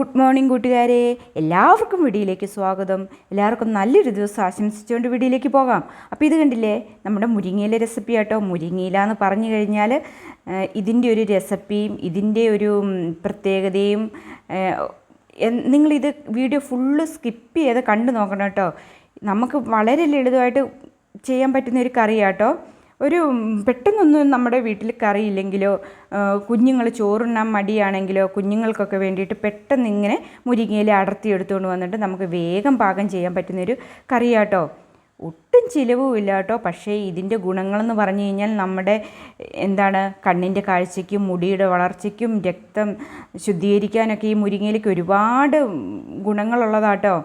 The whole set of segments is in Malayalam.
ഗുഡ് മോർണിംഗ് കൂട്ടുകാരെ. എല്ലാവർക്കും വീഡിയോയിലേക്ക് സ്വാഗതം. എല്ലാവർക്കും നല്ലൊരു ദിവസം ആശംസിച്ചുകൊണ്ട് വീഡിയോയിലേക്ക് പോകാം. അപ്പോൾ ഇത് കണ്ടില്ലേ? നമ്മുടെ മുരിങ്ങയില റെസിപ്പി ആട്ടോ. മുരിങ്ങയില എന്ന് പറഞ്ഞു കഴിഞ്ഞാൽ ഇതിന്റെ ഒരു റെസിപ്പിയും ഇതിന്റെ ഒരു പ്രത്യേകതയും നിങ്ങളിത് വീഡിയോ ഫുള്ള് സ്കിപ്പ് ചെയ്ത് കണ്ടു നോക്കണം കേട്ടോ. നമുക്ക് വളരെ ലളിതമായിട്ട് ചെയ്യാൻ പറ്റുന്ന ഒരു കറിയാട്ടോ. ഒരു പെട്ടെന്നൊന്നും നമ്മുടെ വീട്ടിൽ കറിയില്ലെങ്കിലോ കുഞ്ഞുങ്ങൾ ചോറുണ്ണാൻ മടിയാണെങ്കിലോ കുഞ്ഞുങ്ങൾക്കൊക്കെ വേണ്ടിയിട്ട് പെട്ടെന്ന് ഇങ്ങനെ മുരിങ്ങയിൽ അടർത്തി എടുത്തുകൊണ്ട് വന്നിട്ട് നമുക്ക് വേഗം പാകം ചെയ്യാൻ പറ്റുന്നൊരു കറിയാട്ടോ. ഒട്ടും ചിലവും ഇല്ല കേട്ടോ. പക്ഷേ ഇതിന്റെ ഗുണങ്ങളെന്ന് പറഞ്ഞു കഴിഞ്ഞാൽ നമ്മുടെ എന്താണ് കണ്ണിന്റെ കാഴ്ചയ്ക്കും മുടിയുടെ വളർച്ചയ്ക്കും രക്തം ശുദ്ധീകരിക്കാനൊക്കെ ഈ മുരിങ്ങയിലേക്ക് ഒരുപാട് ഗുണങ്ങളുള്ളതാട്ടോ.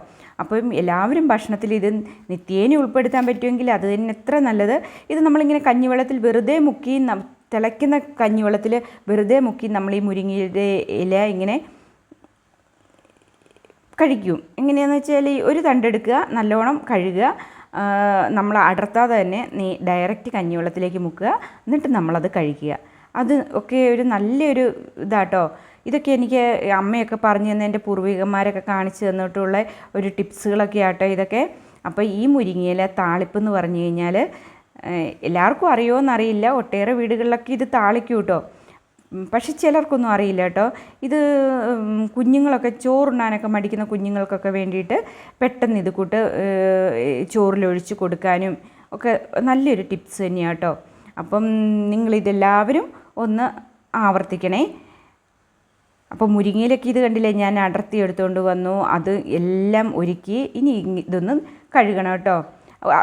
അപ്പം എല്ലാവരും ഭക്ഷണത്തിൽ ഇത് നിത്യേന ഉൾപ്പെടുത്താൻ പറ്റുമെങ്കിൽ അത് തന്നെ എത്ര നല്ലത്. ഇത് നമ്മളിങ്ങനെ കഞ്ഞിവെള്ളത്തിൽ വെറുതെ മുക്കി തിളയ്ക്കുന്ന കഞ്ഞിവെള്ളത്തിൽ വെറുതെ മുക്കി നമ്മൾ ഈ മുരിങ്ങയുടെ ഇല ഇങ്ങനെ കഴിക്കും എങ്ങനെയാണെന്ന് വെച്ചാൽ ഈ ഒരു തണ്ടെടുക്കുക നല്ലോണം കഴുകുക നമ്മൾ അടർത്താതെ തന്നെ നീ ഡയറക്റ്റ് കഞ്ഞിവെള്ളത്തിലേക്ക് മുക്കുക എന്നിട്ട് നമ്മളത് കഴിക്കുക അത് ഒക്കെ ഒരു നല്ലൊരു ഇതാട്ടോ. ഇതൊക്കെ എനിക്ക് അമ്മയൊക്കെ പറഞ്ഞു തന്നെ എന്റെ പൂർവികന്മാരൊക്കെ കാണിച്ചു തന്നിട്ടുള്ള ഒരു ടിപ്സുകളൊക്കെ ആട്ടോ ഇതൊക്കെ. അപ്പോൾ ഈ മുരിങ്ങയില താളിപ്പ് എന്ന് പറഞ്ഞു കഴിഞ്ഞാൽ എല്ലാവർക്കും അറിയുമോയെന്നറിയില്ല ഒട്ടേറെ വീടുകളിലൊക്കെ ഇത് താളിക്കും കേട്ടോ. പക്ഷെ ചിലർക്കൊന്നും അറിയില്ല കേട്ടോ. ഇത് കുഞ്ഞുങ്ങളൊക്കെ ചോറുണ്ണാനൊക്കെ മടിക്കുന്ന കുഞ്ഞുങ്ങൾക്കൊക്കെ വേണ്ടിയിട്ട് പെട്ടെന്ന് ഇത് കൂട്ട് ചോറിലൊഴിച്ച് കൊടുക്കാനും ഒക്കെ നല്ലൊരു ടിപ്സ് തന്നെയാണ് അപ്പം നിങ്ങളിതെല്ലാവരും ഒന്ന് ആവർത്തിക്കണേ. അപ്പോൾ മുരിങ്ങയിലൊക്കെ ഇത് കണ്ടില്ലേ ഞാൻ അടർത്തി എടുത്തുകൊണ്ട് വന്നു. അത് എല്ലാം ഒരുക്കി ഇനി ഇതൊന്ന് കഴുകണം കേട്ടോ.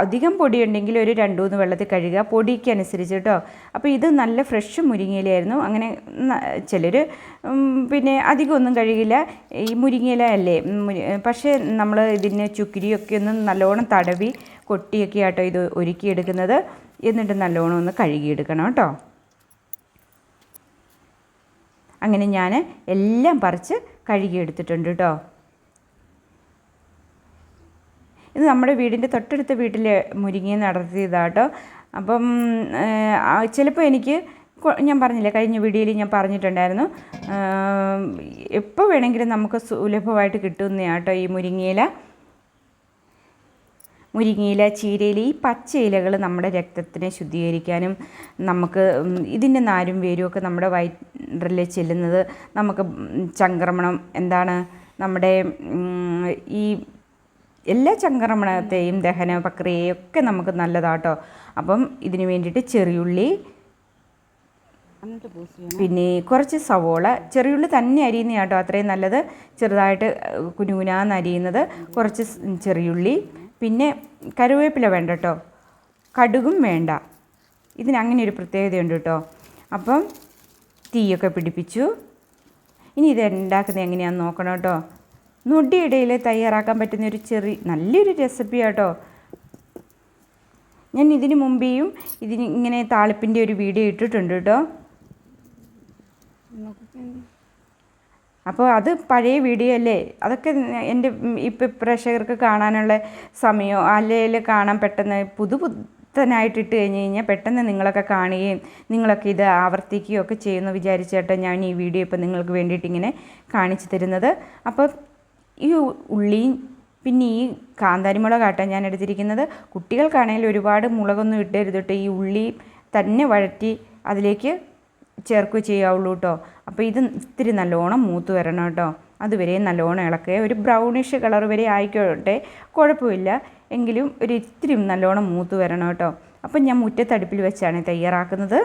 അധികം പൊടിയുണ്ടെങ്കിൽ ഒരു രണ്ട് മൂന്ന് വെള്ളത്തിൽ കഴുകുക പൊടിക്ക് അനുസരിച്ച് കേട്ടോ. അപ്പോൾ ഇത് നല്ല ഫ്രഷ് മുരിങ്ങയിലായിരുന്നു അങ്ങനെ ചിലർ പിന്നെ അധികം ഒന്നും കഴുകില്ല. ഈ മുരിങ്ങയില അല്ലേ പക്ഷേ നമ്മൾ ഇതിന് ചുക്കിരിയൊക്കെ ഒന്ന് നല്ലോണം തടവി കൊട്ടിയൊക്കെ ആട്ടോ ഇത് ഒരുക്കിയെടുക്കുന്നത്. എന്നിട്ട് നല്ലോണം ഒന്ന് കഴുകിയെടുക്കണം കേട്ടോ. അങ്ങനെ ഞാൻ എല്ലാം പറിച്ച് കഴുകിയെടുത്തിട്ടുണ്ട് കേട്ടോ ഇത് നമ്മുടെ വീടിന്റെ തൊട്ടടുത്ത വീട്ടിൽ മുരിങ്ങ നടത്തിയതാട്ടോ അപ്പം ചിലപ്പോൾ എനിക്ക് ഞാൻ പറഞ്ഞില്ല കഴിഞ്ഞ വീഡിയോയിൽ ഞാൻ പറഞ്ഞിട്ടുണ്ടായിരുന്നു. എപ്പോൾ വേണമെങ്കിലും നമുക്ക് സുലഭമായിട്ട് കിട്ടുന്നതാട്ടോ ഈ മുരിങ്ങയില. മുരിങ്ങയില ചീരയില ഈ പച്ച ഇലകൾ നമ്മുടെ രക്തത്തിനെ ശുദ്ധീകരിക്കാനും നമുക്ക് ഇതിന്റെ നാരും വേരും ഒക്കെ നമ്മുടെ വയറിൽ ചെല്ലുന്നത് നമുക്ക് ചംക്രമണം എന്താണ് നമ്മുടെ ഈ എല്ലാ ചംക്രമണത്തെയും ദഹന പ്രക്രിയയൊക്കെ നമുക്ക് നല്ലതാട്ടോ. അപ്പം ഇതിന് വേണ്ടിയിട്ട് ചെറിയുള്ളി പിന്നെ കുറച്ച് സവോള ചെറിയുള്ളി തന്നെ അരിയുന്ന കേട്ടോ അത്രയും നല്ലത് ചെറുതായിട്ട് കുനുകുനാന്ന് അരിയുന്നത് കുറച്ച് ചെറിയുള്ളി പിന്നെ കറിവേപ്പില വേണ്ട കേട്ടോ കടുകും വേണ്ട. ഇതിന് അങ്ങനെ ഒരു പ്രത്യേകതയുണ്ട് കേട്ടോ അപ്പം തീയൊക്കെ പിടിപ്പിച്ചു. ഇനി ഇത് ഉണ്ടാക്കുന്നത് എങ്ങനെയാണെന്ന് നോക്കണം കേട്ടോ നൊടിയിടയിൽ തയ്യാറാക്കാൻ പറ്റുന്ന ഒരു ചെറിയ നല്ലൊരു റെസിപ്പി കേട്ടോ ഞാൻ ഇതിന് മുമ്പേയും ഇതിന് ഇങ്ങനെ താളിപ്പിന്റെ ഒരു വീഡിയോ ഇട്ടിട്ടുണ്ട് കേട്ടോ അപ്പോൾ അത് പഴയ വീഡിയോ അല്ലേ? അതൊക്കെ എന്റെ ഇപ്പം പ്രേക്ഷകർക്ക് കാണാനുള്ള സമയമോ അല്ലെങ്കിൽ കാണാൻ പെട്ടെന്ന് പുതു പുത്തനായിട്ട് ഇട്ട് കഴിഞ്ഞ് കഴിഞ്ഞാൽ പെട്ടെന്ന് നിങ്ങളൊക്കെ കാണുകയും നിങ്ങളൊക്കെ ഇത് ആവർത്തിക്കുകയും ഒക്കെ ചെയ്യുമെന്ന് വിചാരിച്ചിട്ട് ഞാൻ ഈ വീഡിയോ ഇപ്പം നിങ്ങൾക്ക് വേണ്ടിയിട്ട് ഇങ്ങനെ കാണിച്ചു തരുന്നത്. അപ്പോൾ ഈ ഉള്ളിയും പിന്നെ ഈ കാന്താരി മുളകാട്ടോ ഞാൻ എടുത്തിരിക്കുന്നത്. കുട്ടികൾക്കാണെങ്കിൽ ഒരുപാട് മുളകൊന്നും ഇട്ടരുതിട്ട് ഈ ഉള്ളി തന്നെ വഴറ്റി അതിലേക്ക് ചേർക്കുക ചെയ്യാവുള്ളൂ കേട്ടോ അപ്പോൾ ഇത് ഇത്തിരി നല്ലോണം മൂത്ത് വരണം കേട്ടോ അതുവരെ നല്ലോണം ഇളക്കുക ഒരു ബ്രൗണിഷ് കളർ വരെ ആയിക്കോട്ടെ കുഴപ്പമില്ല. എങ്കിലും ഒരു ഇത്തിരി നല്ലോണം മൂത്ത് വരണം കേട്ടോ അപ്പം ഞാൻ മുറ്റത്തടുപ്പിൽ വെച്ചാണ് തയ്യാറാക്കുന്നത്.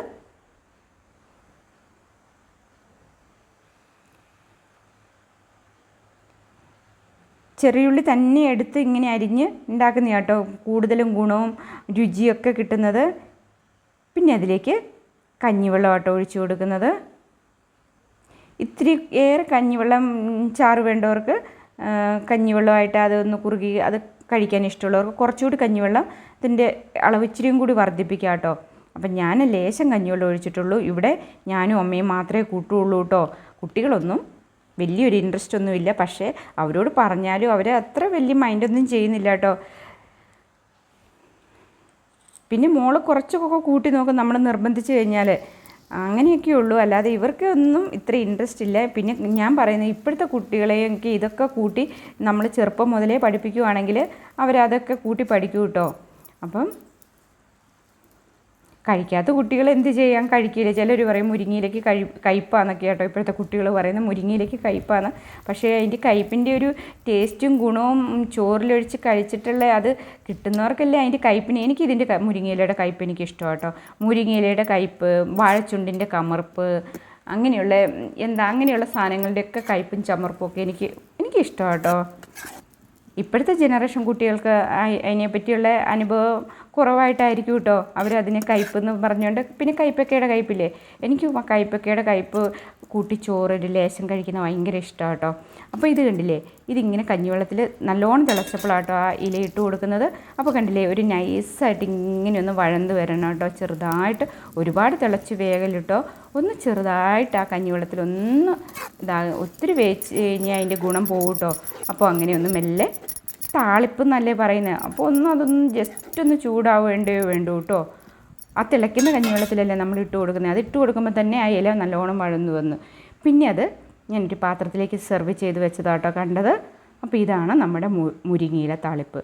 ചെറിയുള്ളി തന്നെ എടുത്ത് ഇങ്ങനെ അരിഞ്ഞ് ഉണ്ടാക്കുന്ന കേട്ടോ കൂടുതലും ഗുണവും രുചിയൊക്കെ കിട്ടുന്നത്. പിന്നെ അതിലേക്ക് കഞ്ഞിവെള്ളം ആട്ടോ ഒഴിച്ചു കൊടുക്കുന്നത്. ഇത്തിരി ഏറെ കഞ്ഞിവെള്ളം ചാറ് വേണ്ടവർക്ക് കഞ്ഞിവെള്ളമായിട്ട് അതൊന്ന് കുറുകി അത് കഴിക്കാൻ ഇഷ്ടമുള്ളവർക്ക് കുറച്ചുകൂടി കഞ്ഞിവെള്ളം ഇതിന്റെ അളവ് ഇച്ചിരിയും കൂടി വർദ്ധിപ്പിക്കാം കേട്ടോ അപ്പം ഞാൻ ലേശം കഞ്ഞിവെള്ളം ഒഴിച്ചിട്ടുള്ളൂ. ഇവിടെ ഞാനും അമ്മയും മാത്രമേ കൂട്ടുള്ളൂ കേട്ടോ. കുട്ടികളൊന്നും വലിയൊരു ഇൻട്രസ്റ്റ് ഒന്നുമില്ല. പക്ഷേ അവരോട് പറഞ്ഞാലും അവർ അത്ര വലിയ മൈൻഡൊന്നും ചെയ്യുന്നില്ല കേട്ടോ. പിന്നെ മോൾ കുറച്ചൊക്കെ കൂട്ടി നോക്കും നമ്മൾ നിർബന്ധിച്ച് കഴിഞ്ഞാൽ അങ്ങനെയൊക്കെ ഉള്ളൂ അല്ലാതെ ഇവർക്ക് ഒന്നും ഇത്ര ഇൻട്രസ്റ്റ് ഇല്ല. പിന്നെ ഞാൻ പറയുന്നത് ഇപ്പോഴത്തെ കുട്ടികളെയൊക്കെ ഇതൊക്കെ കൂട്ടി നമ്മൾ ചെറുപ്പം മുതലേ പഠിപ്പിക്കുവാണെങ്കിൽ അവരതൊക്കെ കൂട്ടി പഠിക്കും കേട്ടോ അപ്പം കഴിക്കാത്ത കുട്ടികൾ എന്ത് ചെയ്യാൻ കഴിക്കില്ല. ചിലർ പറയും മുരിങ്ങയിലേക്ക് കഴി കയ്പ്പാന്നൊക്കെ കേട്ടോ. ഇപ്പോഴത്തെ കുട്ടികൾ പറയുന്നത് മുരിങ്ങയിലേക്ക് കയ്പ്പാന്ന് പക്ഷേ അതിന്റെ കയ്പ്പിന്റെ ഒരു ടേസ്റ്റും ഗുണവും ചോറിലൊഴിച്ച് കഴിച്ചിട്ടുള്ള അത് കിട്ടുന്നവർക്കല്ലേ അതിന്റെ കയ്പ്പിന് എനിക്ക് ഇതിന്റെ മുരിങ്ങയിലയുടെ കയ്പ്പ് എനിക്ക് ഇഷ്ടം കേട്ടോ മുരിങ്ങയിലയുടെ കയ്പ്പ് വാഴച്ചുണ്ടിന്റെ കമർപ്പ് അങ്ങനെയുള്ള എന്താ അങ്ങനെയുള്ള സാധനങ്ങളുടെയൊക്കെ കയ്പ്പും ചമർപ്പും ഒക്കെ എനിക്ക് എനിക്ക് ഇഷ്ടമാണ് കേട്ടോ ഇപ്പോഴത്തെ ജനറേഷൻ കുട്ടികൾക്ക് അതിനെപ്പറ്റിയുള്ള അനുഭവം കുറവായിട്ടായിരിക്കും കേട്ടോ. അവരതിനെ കയ്പ് എന്ന് പറഞ്ഞുകൊണ്ട് പിന്നെ കയ്പക്കയുടെ കയ്പില്ലേ? എനിക്ക് കയ്പക്കയുടെ കയ്പ് കൂട്ടി ചോറൊരു ലേശം കഴിക്കുന്ന ഭയങ്കര ഇഷ്ടമാണ് കേട്ടോ. അപ്പോൾ ഇത് കണ്ടില്ലേ? ഇതിങ്ങനെ കഞ്ഞിവെള്ളത്തിൽ നല്ലോണം തിളച്ചപ്പോഴാട്ടോ ആ ഇല ഇട്ട് കൊടുക്കുന്നത്. അപ്പോൾ കണ്ടില്ലേ? ഒരു നൈസായിട്ട് ഇങ്ങനെ ഒന്ന് വഴന്ന് വരണം കേട്ടോ. ചെറുതായിട്ട് ഒരുപാട് തിളച്ച് വേഗലിട്ടോ ഒന്ന് ചെറുതായിട്ട് ആ കഞ്ഞിവെള്ളത്തിൽ ഒന്ന് ഇതാ ഒത്തിരി വേച്ച് കഴിഞ്ഞാൽ അതിന്റെ ഗുണം പോകും കേട്ടോ അപ്പോൾ അങ്ങനെ ഒന്ന് മെല്ലെ താളിപ്പ് എന്നല്ലേ പറയുന്നത് അപ്പോൾ ഒന്നും അതൊന്നും ജസ്റ്റ് ഒന്ന് ചൂടാവേണ്ടേ വേണ്ടൂ കേട്ടോ ആ തിളയ്ക്കുന്ന കഞ്ഞിവെള്ളത്തിലല്ലേ നമ്മൾ ഇട്ട് കൊടുക്കുന്നത്. അത് ഇട്ട് കൊടുക്കുമ്പോൾ തന്നെ ആ ഇല നല്ലോണം വഴന്നു വന്നു. പിന്നെ അത് ഞാൻ ഒരു പാത്രത്തിലേക്ക് സെർവ് ചെയ്ത് വെച്ചതാട്ടോ കണ്ടത്. അപ്പോൾ ഇതാണ് നമ്മുടെ മു മുരിങ്ങയില താളിപ്പ്.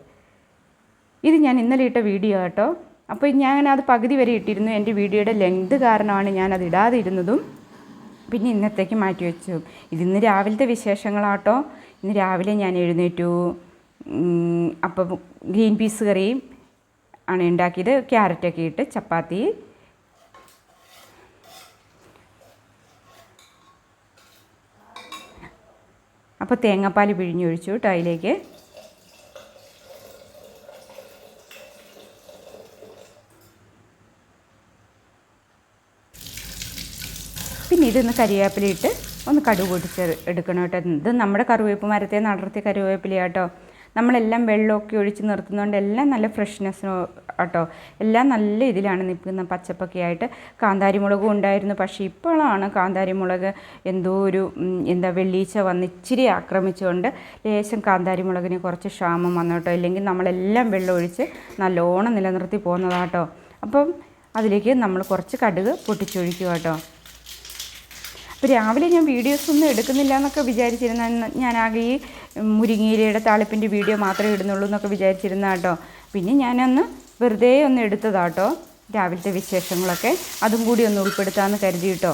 ഇത് ഞാൻ ഇന്നലെ ഇട്ട വീഡിയോ കേട്ടോ അപ്പോൾ ഞാൻ അത് പകുതി വരെ ഇട്ടിരുന്നു. എന്റെ വീഡിയോയുടെ ലെങ്ത് കാരണമാണ് ഞാൻ അത് ഇടാതിരുന്നതും. പിന്നെ ഇന്നത്തേക്ക് മാറ്റി വെച്ചു. ഇതിന്ന് രാവിലത്തെ വിശേഷങ്ങളാട്ടോ. ഇന്ന് രാവിലെ ഞാൻ എഴുന്നേറ്റു. അപ്പം ഗ്രീൻ പീസ് കറിയും ആണ് ഉണ്ടാക്കിയത്. ക്യാരറ്റൊക്കെ ഇട്ട് ചപ്പാത്തി. അപ്പോൾ തേങ്ങാപ്പാൽ പിഴിഞ്ഞൊഴിച്ചു കേട്ടോ അതിലേക്ക്. പിന്നെ ഇതൊന്ന് കരിവേപ്പില ഇട്ട് ഒന്ന് കടുക് പൊട്ടിച്ച് എടുക്കണം കേട്ടോ. ഇത് നമ്മുടെ കറിവേപ്പ് മരത്തെ നടർത്തിയ കറിവേപ്പില കേട്ടോ നമ്മളെല്ലാം വെള്ളമൊക്കെ ഒഴിച്ച് നിർത്തുന്നതുകൊണ്ട് എല്ലാം നല്ല ഫ്രഷ്നെസ് കേട്ടോ എല്ലാം നല്ല ഇതിലാണ് നിൽക്കുന്ന പച്ചപ്പൊക്കെ ആയിട്ട് കാന്താരി മുളകും ഉണ്ടായിരുന്നു. പക്ഷേ ഇപ്പോഴാണ് കാന്താരി മുളക് എന്തോ ഒരു എന്താ വെള്ളീച്ച വന്ന് ഇച്ചിരി ആക്രമിച്ചുകൊണ്ട് ലേശം കാന്താരി മുളകിന് കുറച്ച് ക്ഷാമം വന്നു കേട്ടോ ഇല്ലെങ്കിൽ നമ്മളെല്ലാം വെള്ളം ഒഴിച്ച് നല്ലോണം നിലനിർത്തി പോകുന്നതാട്ടോ. അപ്പം അതിലേക്ക് നമ്മൾ കുറച്ച് കടുക് പൊട്ടിച്ചൊഴിക്കുക കേട്ടോ. അപ്പോൾ രാവിലെ ഞാൻ വീഡിയോസ് ഒന്നും എടുക്കുന്നില്ല എന്നൊക്കെ വിചാരിച്ചിരുന്ന ഞാൻ ആകെ ഈ മുരിങ്ങയിലയുടെ താളിപ്പിന്റെ വീഡിയോ മാത്രമേ ഇടുന്നുള്ളൂ എന്നൊക്കെ വിചാരിച്ചിരുന്ന കേട്ടോ. പിന്നെ ഞാനൊന്ന് വെറുതെ ഒന്ന് എടുത്തതാട്ടോ. രാവിലത്തെ വിശേഷങ്ങളൊക്കെ. അതും കൂടി ഒന്ന് ഉൾപ്പെടുത്താമെന്ന് കരുതി കേട്ടോ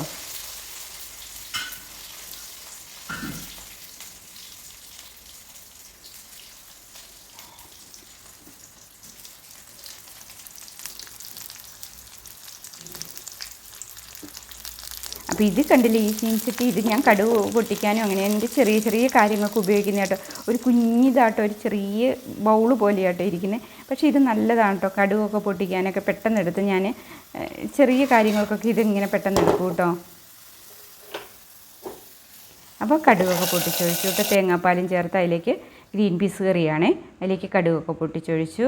അപ്പോൾ ഇത് കണ്ടില്ലേ ഈ ചീൻചട്ടി ഇത് ഞാൻ കടുവ് പൊട്ടിക്കാനും അങ്ങനെ എന്റെ ചെറിയ ചെറിയ കാര്യങ്ങൾക്ക് ഉപയോഗിക്കുന്ന കേട്ടോ. ഒരു കുഞ്ഞിതാട്ടോ ഒരു ചെറിയ ബൗൾ പോലെയാട്ടോ ഇരിക്കുന്നത് പക്ഷേ ഇത് നല്ലതാണ് കേട്ടോ കടുവൊക്കെ പൊട്ടിക്കാനൊക്കെ പെട്ടെന്ന് എടുത്ത് ഞാൻ ചെറിയ കാര്യങ്ങൾക്കൊക്കെ ഇതിങ്ങനെ പെട്ടെന്ന് എടുക്കും കേട്ടോ. അപ്പോൾ കടുവൊക്കെ പൊട്ടിച്ചൊഴിച്ചു. കേട്ടോ തേങ്ങാപ്പാലും ചേർത്ത് അതിലേക്ക് ഗ്രീൻ പീസ് കറിയാണേ. അതിലേക്ക് കടുവൊക്കെ പൊട്ടിച്ചൊഴിച്ചു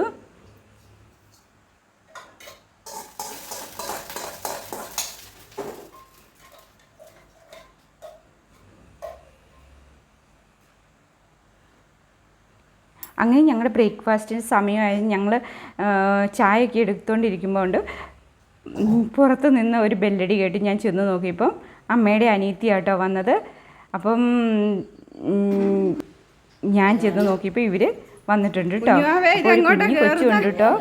അങ്ങനെ ഞങ്ങളുടെ ബ്രേക്ക്ഫാസ്റ്റിന് സമയമായി ഞങ്ങൾ ചായയൊക്കെ എടുത്തുകൊണ്ടിരിക്കുമ്പോൾ ഉണ്ട് പുറത്ത് നിന്ന് ഒരു ബെല്ലടി കേട്ട് ഞാൻ ചെന്ന് നോക്കിയപ്പം അമ്മയുടെ അനിയത്തിയാട്ടോ വന്നത്. അപ്പം ഞാൻ ചെന്ന് നോക്കിയപ്പോൾ ഇവർ വന്നിട്ടുണ്ട് കേട്ടോ കുഞ്ഞു കൊച്ചുണ്ട് കേട്ടോ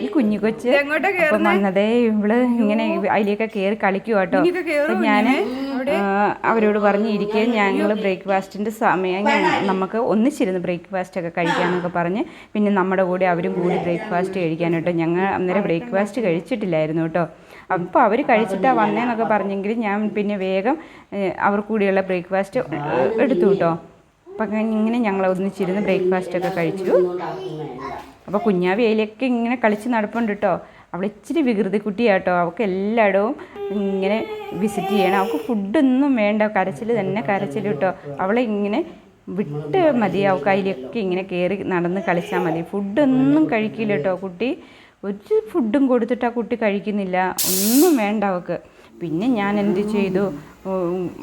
ഈ കുഞ്ഞു കൊച്ച് അപ്പം വന്നതേ ഇവൾ ഇങ്ങനെ അതിലേക്ക് കയറി കളിക്കുക കേട്ടോ ഞാൻ അവരോട് പറഞ്ഞിരിക്കുക ഞങ്ങൾ ബ്രേക്ക്ഫാസ്റ്റിന്റെ സമയം നമുക്ക് ഒന്നിച്ചിരുന്ന് ബ്രേക്ക്ഫാസ്റ്റ് ഒക്കെ കഴിക്കാമെന്നൊക്കെ പറഞ്ഞ് പിന്നെ നമ്മുടെ കൂടെ അവരും കൂടി ബ്രേക്ക്ഫാസ്റ്റ് കഴിക്കാൻ കേട്ടോ ഞങ്ങൾ അന്നേരം ബ്രേക്ക്ഫാസ്റ്റ് കഴിച്ചിട്ടില്ലായിരുന്നു കേട്ടോ. അപ്പോൾ അവർ കഴിച്ചിട്ടാണ് വന്നേന്നൊക്കെ പറഞ്ഞെങ്കിൽ ഞാൻ പിന്നെ വേഗം അവർക്കൂടിയുള്ള അവർ കൂടിയുള്ള ബ്രേക്ക്ഫാസ്റ്റ് എടുത്തു കേട്ടോ. അപ്പം ഇങ്ങനെ ഞങ്ങൾ ഒന്നിച്ചിരുന്ന് ബ്രേക്ക്ഫാസ്റ്റ് ഒക്കെ കഴിച്ചു. അപ്പോൾ കുഞ്ഞാവി ഇങ്ങനെ കളിച്ച് നടപ്പുണ്ട് കേട്ടോ. അവൾ ഇച്ചിരി വികൃതി കുട്ടിയാട്ടോ. അവൾക്ക് എല്ലായിടവും ഇങ്ങനെ വിസിറ്റ് ചെയ്യണം. അവൾക്ക് ഫുഡൊന്നും വേണ്ട. കരച്ചിൽ തന്നെ കരച്ചിൽ കേട്ടോ. അവളെ ഇങ്ങനെ വിട്ട് മതി. അവൾക്ക് അതിലൊക്കെ ഇങ്ങനെ കയറി നടന്ന് കളിച്ചാൽ മതി. ഫുഡൊന്നും കഴിക്കില്ല കേട്ടോ കുട്ടി. ഒരു ഫുഡും കൊടുത്തിട്ട് ആ കുട്ടി കഴിക്കുന്നില്ല. ഒന്നും വേണ്ട അവൾക്ക് പിന്നെ ഞാൻ എന്ത് ചെയ്തു?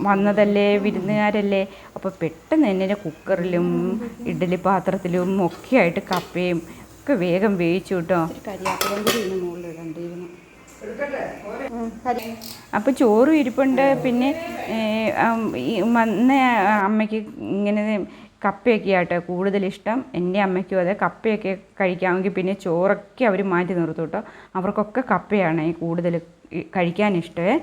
വന്നതല്ലേ? വിരുന്നുകാരല്ലേ? അപ്പോൾ പെട്ടെന്ന് തന്നെ കുക്കറിലും ഇഡ്ഡലി പാത്രത്തിലും ഒക്കെ ആയിട്ട് കപ്പയും ഒക്കെ വേഗം വേവിച്ചു കേട്ടോ. കൂടി ഇടണ്ടിരുന്നു അപ്പോൾ ചോറും ഇരിപ്പുണ്ട്. പിന്നെ വന്ന അമ്മയ്ക്ക് ഇങ്ങനെ കപ്പയൊക്കെ ആട്ടെ കൂടുതൽ ഇഷ്ടം. എന്റെ അമ്മയ്ക്കും അതെ കപ്പയൊക്കെ കഴിക്കാമെങ്കിൽ പിന്നെ ചോറൊക്കെ അവർ മാറ്റി നിർത്തും കേട്ടോ അവർക്കൊക്കെ കപ്പയാണ് ഈ കൂടുതൽ കഴിക്കാൻ ഇഷ്ടമേ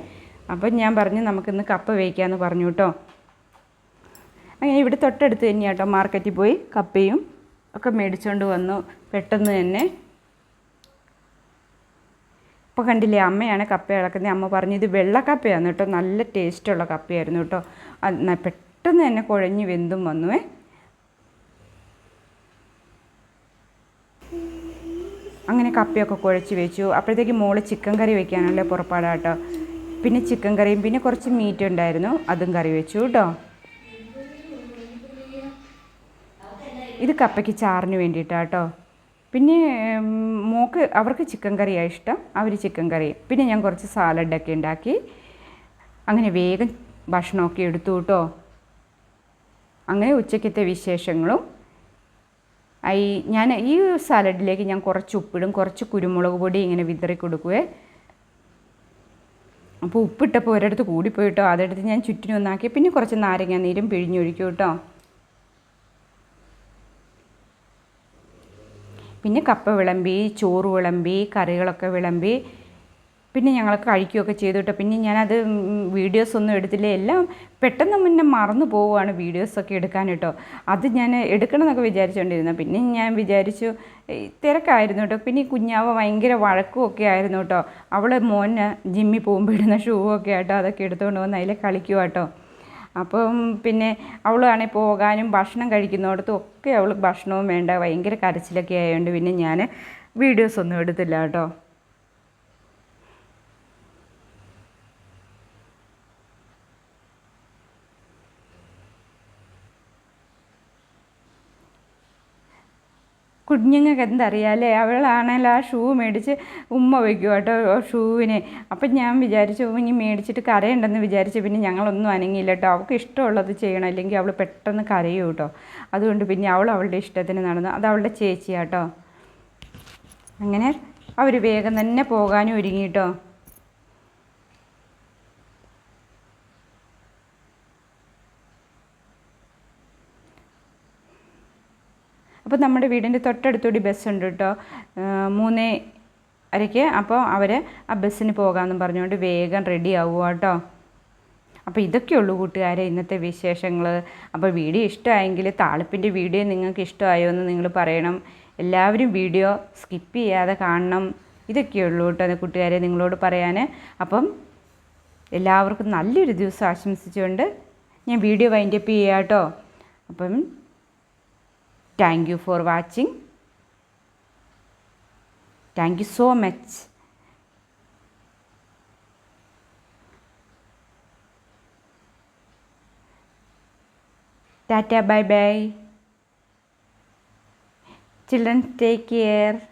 അപ്പം ഞാൻ പറഞ്ഞു നമുക്കിന്ന് കപ്പ വേവിക്കാമെന്ന് പറഞ്ഞു കേട്ടോ അങ്ങനെ ഇവിടെ തൊട്ടടുത്ത് തന്നെയാട്ടോ മാർക്കറ്റിൽ പോയി കപ്പയും ഒക്കെ മേടിച്ചുകൊണ്ട് വന്നു. പെട്ടെന്ന് തന്നെ ഇപ്പോൾ കണ്ടില്ലേ? അമ്മയാണ് കപ്പ ഇളക്കുന്നത്. അമ്മ പറഞ്ഞു ഇത് വെള്ളക്കപ്പയാണ് കേട്ടോ. നല്ല ടേസ്റ്റുള്ള കപ്പയായിരുന്നു കേട്ടോ. പെട്ടെന്ന് തന്നെ കുഴഞ്ഞു വെന്തും വന്നുവേ അങ്ങനെ കപ്പയൊക്കെ കുഴച്ച് വെച്ചു. അപ്പോഴത്തേക്ക് മോൾ ചിക്കൻ കറി വെക്കാനുള്ള പുറപ്പാടാട്ടോ. പിന്നെ ചിക്കൻ കറിയും പിന്നെ കുറച്ച് മീറ്റ് ഉണ്ടായിരുന്നു. അതും കറി വെച്ചു കേട്ടോ. ഇത് കപ്പയ്ക്ക് ചാറിന് വേണ്ടിയിട്ടാണ് കേട്ടോ പിന്നെ മോക്ക് അവർക്ക് ചിക്കൻ കറിയാണ് ഇഷ്ടം. അവർ ചിക്കൻ കറി. പിന്നെ ഞാൻ കുറച്ച് സാലഡൊക്കെ ഉണ്ടാക്കി. അങ്ങനെ വേഗം ഭക്ഷണമൊക്കെ എടുത്തു കേട്ടോ അങ്ങനെ ഉച്ചക്കത്തെ വിശേഷങ്ങളും. ഈ ഞാൻ ഈ സാലഡിലേക്ക് ഞാൻ കുറച്ച് ഉപ്പിടും. കുറച്ച് കുരുമുളക് പൊടി ഇങ്ങനെ വിതറി കൊടുക്കുവേ. അപ്പോൾ ഉപ്പിട്ടപ്പോൾ ഒരിടത്ത് കൂടിപ്പോയിട്ടോ അതെടുത്ത് ഞാൻ ചുറ്റിനൊന്നാക്കി. പിന്നെ കുറച്ച് നാരങ്ങ നീരും പിഴിഞ്ഞൊഴിക്കും കേട്ടോ പിന്നെ കപ്പ വിളമ്പി ചോറ് വിളമ്പി കറികളൊക്കെ വിളമ്പി പിന്നെ ഞങ്ങൾ കഴിക്കുകയൊക്കെ ചെയ്തു കേട്ടോ. പിന്നെ ഞാനത് വീഡിയോസ് ഒന്നും എടുത്തില്ല. എല്ലാം പെട്ടെന്ന് മുന്നേ മറന്നു പോവുകയാണ് വീഡിയോസൊക്കെ എടുക്കാൻ കേട്ടോ. അത് ഞാൻ എടുക്കണം എന്നൊക്കെ വിചാരിച്ചുകൊണ്ടിരുന്നു പിന്നെ ഞാൻ വിചാരിച്ചു തിരക്കായിരുന്നു കേട്ടോ. പിന്നെ കുഞ്ഞാവ് ഭയങ്കര വഴക്കും ഒക്കെ ആയിരുന്നു കേട്ടോ. അവൾ മോന് ജിമ്മിൽ പോകുമ്പോൾ ഇടുന്ന ഷൂ ഒക്കെ ആട്ടോ. അതൊക്കെ എടുത്തുകൊണ്ട് വന്ന് അതിൽ കളിക്കുക കേട്ടോ. അപ്പം പിന്നെ അവളാണെങ്കിൽ പോകാനും ഭക്ഷണം കഴിക്കുന്നിടത്തും ഒക്കെ അവൾക്ക് ഭക്ഷണവും വേണ്ട. ഭയങ്കര കരച്ചിലൊക്കെ ആയതുകൊണ്ട് പിന്നെ ഞാൻ വീഡിയോസ് ഒന്നും എടുത്തില്ല കേട്ടോ. കുഞ്ഞുങ്ങൾക്ക് എന്തറിയാമല്ലേ അവളാണെങ്കിൽ ആ ഷൂ മേടിച്ച് ഉമ്മ വയ്ക്കും കേട്ടോ ഷൂവിന്. അപ്പം ഞാൻ വിചാരിച്ചു ഇനി മേടിച്ചിട്ട് കരയുണ്ടെന്ന് വിചാരിച്ച് പിന്നെ ഞങ്ങളൊന്നും അനങ്ങിയില്ല കേട്ടോ അവൾക്ക് ഇഷ്ടമുള്ളത് ചെയ്യണം. അല്ലെങ്കിൽ അവൾ പെട്ടെന്ന് കരയും കേട്ടോ അതുകൊണ്ട് പിന്നെ അവൾ അവളുടെ ഇഷ്ടത്തിന് നടന്നു. അത് അവളുടെ ചേച്ചിയാട്ടോ അങ്ങനെ അവർ വേഗം തന്നെ പോകാനും ഒരുങ്ങി കേട്ടോ അപ്പോൾ നമ്മുടെ വീടിന്റെ തൊട്ടടുത്തൂടി ബസ്സുണ്ട് കേട്ടോ മൂന്നേ അരയ്ക്ക്. അപ്പോൾ അവർ ആ ബസ്സിന് പോകാമെന്ന് പറഞ്ഞുകൊണ്ട് വേഗം റെഡി ആവുക കേട്ടോ അപ്പോൾ ഇതൊക്കെയുള്ളൂ കൂട്ടുകാരെ ഇന്നത്തെ വിശേഷങ്ങൾ അപ്പോൾ വീഡിയോ ഇഷ്ടമായെങ്കിൽ താളിപ്പിന്റെ വീഡിയോ നിങ്ങൾക്ക് ഇഷ്ടമായോ എന്ന് നിങ്ങൾ പറയണം. എല്ലാവരും വീഡിയോ സ്കിപ്പ് ചെയ്യാതെ കാണണം. ഇതൊക്കെയുള്ളൂ കേട്ടോ കൂട്ടുകാരെ നിങ്ങളോട് പറയാൻ അപ്പം എല്ലാവർക്കും നല്ലൊരു ദിവസം ആശംസിച്ചുകൊണ്ട് ഞാൻ വീഡിയോ വൈൻഡപ്പ് ചെയ്യാം കേട്ടോ അപ്പം Thank you for watching. Thank you so much. Tata, bye bye. Children, take care.